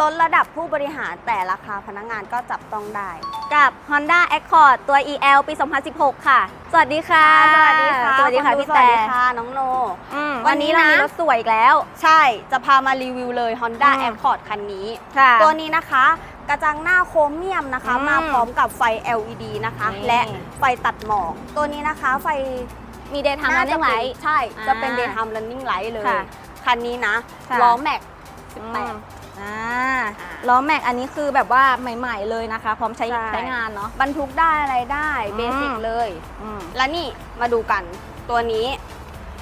ลดระดับผู้บริหารแต่ราคาพนักงานก็จับต้องได้ กับ Honda Accord ตัว EL ปี 2016 ค่ะ สวัสดีค่ะ สวัสดีค่ะสวัสดีค่ะณพี่สแต่วัสดีค่ะ น้องโน อืมวัวันนนี้นี้เรานะมีรถสวยอีกแล้ว ใช่จะพามารีวิวเลย Honda อืม Accord คันนี้ ค่ะ ตัวนี้นะคะกระจังหน้าโครเมียมนะคะ อืมมาพร้อมกับไฟ LED นะคะ นี่ และไฟตัดหมอก ตัวนี้นะคะไฟมี Daytime น่าจะ Running เป็น Light ใช่ จะเป็น อ่า Daytime Running Light เลย ค่ะคันนี้นะค่ะล้อแม็กอืม 18 อ่าอ่า ล้อแม็กอันนี้คือแบบว่าใหม่ ๆเลยนะคะ พร้อมใช้ใช่ ใช้งานเนาะ บรรทุกได้อะไรได้อืม เบสิกเลย อืม แล้วนี่มาดูกันตัวนี้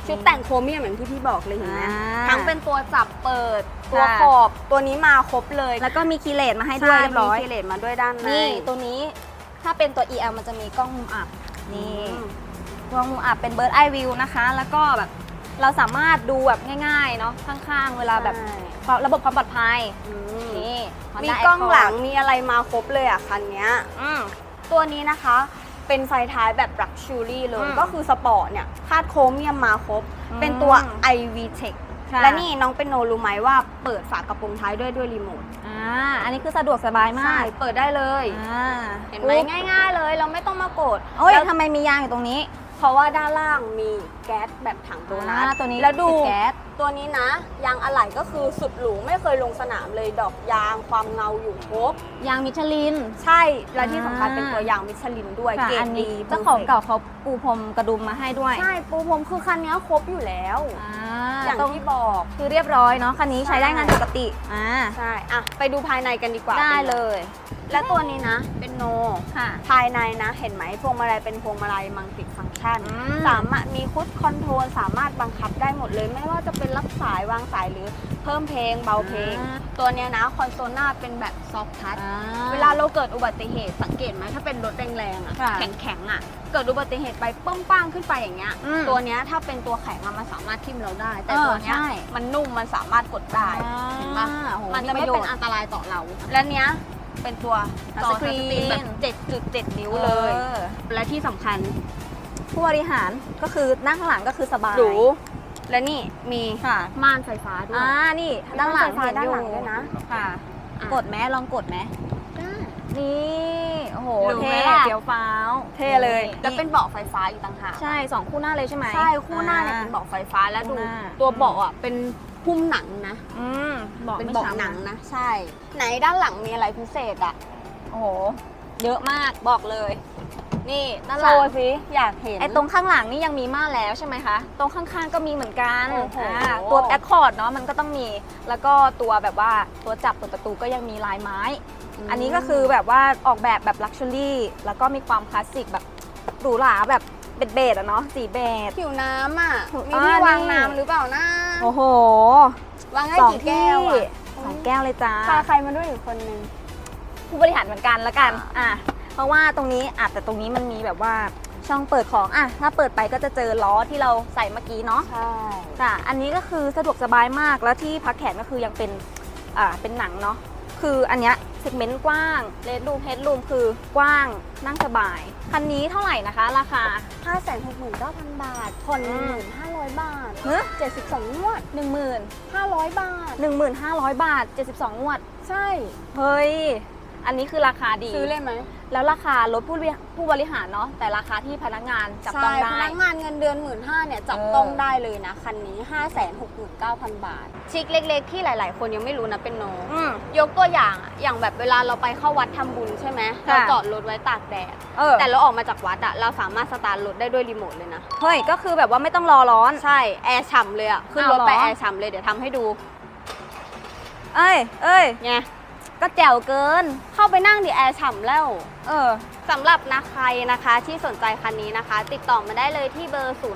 ชุดอืมแต่งโครเมียมอย่างที่พี่บอกเลยเห็นไหมอ่าทั้งเป็นตัวจับเปิด ตัวค่ะ ขอบตัวนี้มาครบเลยแล้วก็มีคีย์เลสมาให้ด้วยเรียบร้อย มีคีย์เลสมาด้วยด้านในนี่ตัวนี้ถ้าเป็นตัว EL มันจะมีกล้องมุมอับนี่กล้องมุมอับเป็นเบิร์ดไอวิวนะคะ แล้วก็แบบเราสามารถดูแบบง่ายๆเนาะข้างๆ เวลาแบบใช่ ความระบบความปลอดภัยอืมนี่ Honda มีกล้อง Accord หลังมีอะไรมาครบเลยอะคันเนี้ย อืม ตัวนี้นะคะเป็นไฟท้ายแบบลักชูรี่เลยอืมก็คือสปอร์ตเนี่ยคาดโครเมียมมาครบ อืมเป็นตัว iV Tech ค่ะ และนี่น้องเป็นโนรู้ไหมว่าเปิดฝากระโปรงท้ายด้วยด้วยรีโมทอ่า อันนี้คือสะดวกสบายมาใช่กเปิดได้เลย อ่าเห็นไหมง่าย ๆ เลย เราไม่ต้องมากดโอ้ยแล้วทำไมมียางอยู่ตรงนี้ เพราะว่าด้านล่างมีแก๊สแบบถังโดนัทอ่าตัวนี้แล้วดูติแก๊ส ตัวนี้นะ ยางอะไหล่ก็คือสุดหรูไม่เคยลงสนามเลยดอกยางความเงาอยู่ครบ ยางมิชลิน ใช่ และที่สำคัญอ่า เป็นตัวยางมิชลินด้วยค่ะเกรอัดนดีนี้เจ้าของเก่าเขาปูพรมกระดุมมาให้ด้วย ใช่ปูพรมคือคันนี้ครบอยู่แล้ว อ่า อย่างตรงที่บอกคือเรียบร้อยเนาะคันนี้ใช่ใช้ได้งานปกติอ่าใช่อะไปดูภายในกันดีกว่าได้เลย และตัวนี้นะเป็นโนค่ะ ภายในนะ เห็นไหมพวงมาลัยเป็นพวงมาลัยมังติฟังก์ชันอืมสามารถมีคุดคอนโทรลสามารถบังคับได้หมดเลย ไม่ว่าจะเป็นรับสายวางสายหรือ เพิ่มเพลงเบาเพลง อ่า ตัวเนี้ยนะคอนโซลหน้าเป็นแบบซอฟทัช อ่ เวลาเราเกิดอุบัติเหตุสังเกตไหมถ้าเป็นรถแรงๆอะค่ะแข็งๆอะเกิดอุบัติเหตุไปป้องป้างขึ้นไปอย่างเงี้ยอืมตัวเนี้ยถ้าเป็นตัวแข็งอะมันสามารถทิ่มเราได้ แต่เออตัวเนี้ยใช่มันนุ่มมันสามารถกดได้เห็นปะอ่าโอ้โหมันจะไม่ปรโยเป็นชน์อันตรายต่อเรา และเนี้ยเป็นตัวทัชจอสกรีนแบบ7.7 นิ้วเลย ออและที่สำคัญผู้บริหารก็คือนั่งข้างหลังก็คือสบาย หรู และนี่มีค่ะม่านไฟฟ้าด้วยอ่านี่ด้านหลังม่ไฟฟ้าเห็นด้านอยู่หลังด้วยนะค่ะอะกดไหมลองกดไหมนี่โอ้โหหรูเท่ไหมล่ะเฟี้ยวฟ้าวแล้วเป็นเบาะไฟฟ้าอีกต่างหากใช่สองคู่หน้าเลยใช่ไหมใช่คู่หน้าเนี่ยเป็นเบาะไฟฟ้าแล้วดูคู่หน้าตัวเบาะอะเป็นหุ้มหนังนะอืมบอกเป็นไม่เบาะช้ำหนังนะ ใช่ ไหนด้านหลังมีอะไรพิเศษอะโอ้โห เยอะมากบอกเลย นี่ด้านหโชลังว์สิอยากเห็น ไอ้ตรงข้างหลังนี่ยังมีม่านแล้วใช่ไหมคะ ตรงข้างๆก็มีเหมือนกันโอ้โห อ่าตัวแอคคอร์ดเนาะมันก็ต้องมี แล้วก็ตัวแบบว่าตัวจับเปิดประตูก็ยังมีลายไม้ อันนี้ก็คือแบบว่าออกแบบแบบลักชัวรี่แล้วก็มีความคลาสสิกแบบหรูหราแบบเบ็ดเบดอะเนาะสีเบดผิวน้ำอะ ถูกมีที่อ่าวางนี่น้ำหรือเปล่านะ โอ้โหวางให้สองกี่ที่แก้วอะสองแก้วเลยจ้าพาใครมาด้วยอีกคนนึง ผู้บริหารเหมือนกันละกันอะเพราะว่าตรงนี้อาจแต่ตรงนี้มันมีแบบว่าช่องเปิดของอะถ้าเปิดไปก็จะเจอล้อที่เราใส่เมื่อกี้เนาะใช่ค่ะอันนี้ก็คือสะดวกสบายมากแล้วที่พักแขนก็คือยังเป็นอ่าเป็นหนังเนาะคืออันเนี้ยเซกเมนต์กว้างเลดรูมเฮดรูมคือกว้างนั่งสบาย คันนี้เท่าไหร่นะคะ ราคาห้าแสนหกหมื่นเก้าพันบาทผ่อนหอืนึ่งหมมื่นห้าร้อยบาทเฮ้ยเจ็ดสิบสองงวดหนึ่งหมื่นห้าร้อยบาทหนึ่งหมื่นห้าร้อยบาท 72งวด ใช่ เฮ้ย อันนี้คือราคาดี ซื้อเลยไหมแล้วราคารถผู้บริผู้บริหารเนาะแต่ราคาที่พนักงานจับต้องใช่ได้ พนักงานเงินเดือนหมื่นห้าเนี่ยจับเออต้องได้เลยนะ คันนี้ 5 6 9 0 0 0 บาท ชิคเล็กๆ ที่หลาย ๆ คนยังไม่รู้นะเป็นโนอืมยกตัวอย่างอะอย่างแบบเวลาเราไปเข้าวัดทำบุญใช่ไหมค่ะเราจอดรถไว้ตากแดดเออแต่เราออกมาจากวัดอะเราสามารถสตาร์ทรถได้ด้วยรีโมทเลยนะเฮ้ยก็คือแบบว่าไม่ต้องรอร้อนใช่แอร์ฉ่ำเลยอะขึ้นอ้าวรถไปเหรอแอร์ฉ่ำเลยเดี๋ยวทำให้ดู เอ้ยเอ้ยไง ก็แจ๋วเกิน เข้าไปนั่งดิแอร์ฉ่ำแล้ว เออสำหรับนะใครนะคะที่สนใจคันนี้นะคะ ติดต่อมาได้เลยที่เบอร์ 0832222203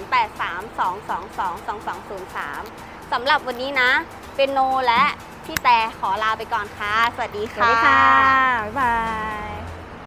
สำหรับวันนี้นะ เป็นโนและพี่แต่ขอลาไปก่อนค่ะ สวัสดีสวัสดีค่ะ บ๊ายบาย